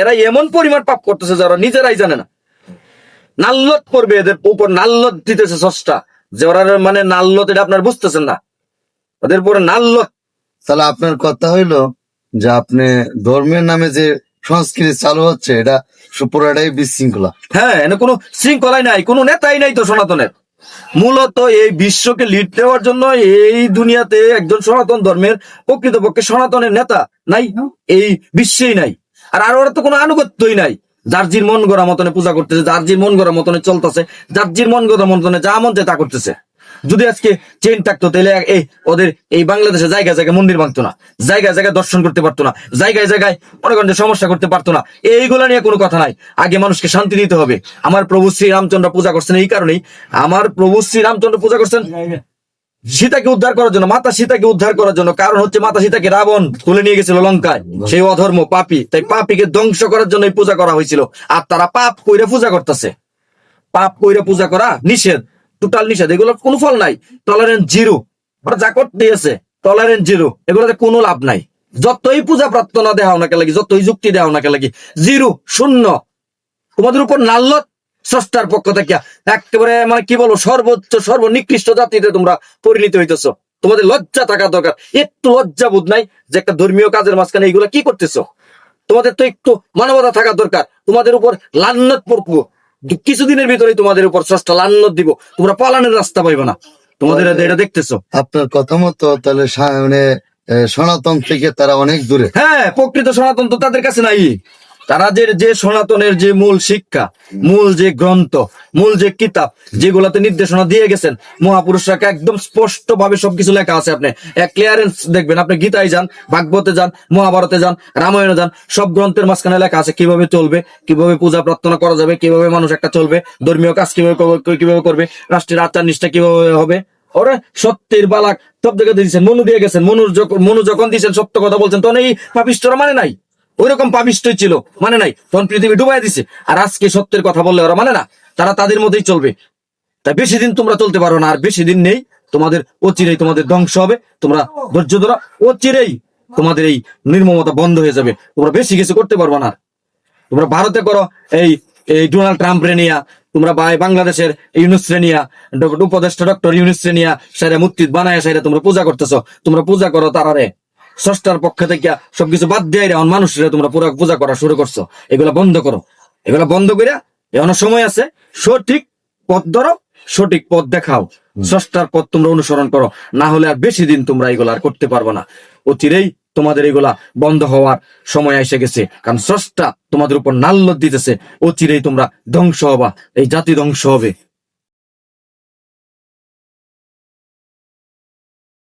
এরা এমন পরিমাণ পাপ করতেছে যারা নিজেরাই জানে না। নাল্লত করবে এদের উপর নাল্লত দিতেছে সষ্টা। যে ওরা মানে নাল্লত এটা আপনার বুঝতেছেন না। ওদের উপরে নাল্লত। তাহলে আপনার কথা হইল যে আপনি ধর্মের নামে যে সংস্কৃতি চালু হচ্ছে এটা পুরোটাই বিশৃঙ্খলা। হ্যাঁ এনে কোনো শৃঙ্খলাই নাই কোনো নেতাই নাই তো সনাতনের। মূলত এই বিশ্বকে লিড দেওয়ার জন্য এই দুনিয়াতে একজন সনাতন ধর্মের প্রকৃতপক্ষে সনাতনের নেতা নাই এই বিশ্বেই নাই। আর আর ওরা তো কোনো আনুগত্যই নাই। যার মন গড়া মতনে পূজা করতেছে, যার মন গড়া মতনে চলতেছে, যার মন গড়া মতনে যা মন তা করতেছে। যদি আজকে চেন থাকতো, তাহলে এই ওদের এই বাংলাদেশে জায়গায় জায়গায় মন্দির ভাঙতো না, জায়গায় জায়গায় দর্শন করতে পারতো না, জায়গায় জায়গায় মনে করেন সমস্যা করতে পারতো না। এইগুলা নিয়ে কোনো কথা নাই। আগে মানুষকে শান্তি দিতে হবে। আমার প্রভু শ্রী রামচন্দ্র পূজা করছেন এই কারণেই। আমার প্রভু শ্রী রামচন্দ্র পূজা করছেন সীতাকে উদ্ধার করার জন্য মাতা সীতাকে উদ্ধার করার জন্য। কারণ হচ্ছে মাতা সীতাকে রাবণ তুলে নিয়ে গেছিল লঙ্কায়। সেই অধর্ম পাপি। তাই পাপিকে ধ্বংস করার জন্য পূজা করা হয়েছিল। আর তারা পাপ কইরে পূজা করতেছে। পাপ কইরে পূজা করা নিষেধ। টোটাল নিষেধ। এগুলো কোনো ফল নাই। টলারেন্স জিরো ওরা যা করতে দিয়েছে টলারেন্স জিরো এগুলোতে কোনো লাভ নাই। যতই পূজা প্রার্থনা দেওয়া না লাগে যতই যুক্তি দেওয়া না লাগে জিরো শূন্য। তোমাদের উপর নাল্লত স্রষ্টার পক্ষ থেকে একেবারে মানে কি বলব সর্বোচ্চ সর্বনিকৃষ্ট জাতিতে তোমরা পরিণত হইতেছো। তোমাদের লজ্জা থাকা দরকার। একটু লজ্জা বোধ নাই যে একটা ধর্মীয় কাজের মাঝখানে এইগুলা কি করতেছো? তোমাদের তো একটু মানবতা থাকা দরকার। তোমাদের উপর লান্নত পড়ব। কিছুদিনের ভিতরেই তোমাদের উপর স্রষ্টা লান্নত দিব। তোমরা পালানোর রাস্তা পাইবে না। তোমাদের এটা- এটা দেখতেছো? আপনার কথা মতো তাহলে মানে সনাতন থেকে তারা অনেক দূরে। হ্যাঁ প্রকৃত সনাতন তো তাদের কাছে নাই। তারা যে সনাতনের যে মূল শিক্ষা মূল যে গ্রন্থ মূল যে কিতাব যেগুলাতে নির্দেশনা দিয়ে গেছেন মহাপুরুষরাকে একদম স্পষ্ট ভাবে সবকিছু লেখা আছে আপনি। এক ক্লিয়ারেন্স দেখবেন আপনি গীতায় যান ভাগবতে যান মহাভারতে যান রামায়ণে যান সব গ্রন্থের মাঝখানে লেখা আছে কীভাবে চলবে কীভাবে পূজা প্রার্থনা করা যাবে কীভাবে মানুষ একটা চলবে ধর্মীয় কাজ কীভাবে করবে- কীভাবে করবে রাষ্ট্রের আচার নিষ্ঠা কীভাবে হবে। ওরা সত্যের বালাক সব জায়গায় দিয়েছেন মনু দিয়ে গেছেন মনুর যখন মনু যখন দিয়েছেন সত্য কথা বলছেন তখন এই পাপিষ্টরা মানে নাই। ওই রকম পাপিষ্টই ছিল মানে নাই। তখন পৃথিবী ডুবাই দিছে। আর আজকে সত্যের কথা বললে ওরা মানে না, তারা তাদের মধ্যেই চলবে। তাই বেশি দিন তোমরা চলতে পারো না, আর বেশি দিন নেই। তোমাদের অচিরেই তোমাদের ধ্বংস হবে। তোমরা ধৈর্য ধরো, অচিরেই তোমাদের এই নির্মমতা বন্ধ হয়ে যাবে। তোমরা বেশি কিছু করতে পারবে না তোমরা ভারতে করো, এই এই ডোনাল্ড ট্রাম্প রে নিয়া, তোমরা বাংলাদেশের ইউনুস রে নিয়া উপদেষ্টা ডক্টর ইউনুস রে নিয়া সেটা মুক্তি বানায় সেটা তোমরা পূজা করতেছো। তোমরা পূজা করো তারারে। ষষ্ঠার পক্ষ থেকে সবকিছু বাদ দিয়ে এখন মানুষের তোমরা পুরো পূজা করা শুরু করছ। এগুলা বন্ধ করো। এগুলা বন্ধ করে এখনও সময় আছে। সঠিক পথ ধরো সঠিক পথ দেখাও। ষষ্ঠার পথ তোমরা অনুসরণ করো। না হলে আর বেশি দিন তোমরা এগুলা আর করতে পারব না। অচিরেই তোমাদের এগুলা বন্ধ হওয়ার সময় এসে গেছে। কারণ স্রষ্টা তোমাদের উপর নাল্লত দিতেছে। অচিরেই তোমরা ধ্বংস হবা। এই জাতি ধ্বংস হবে।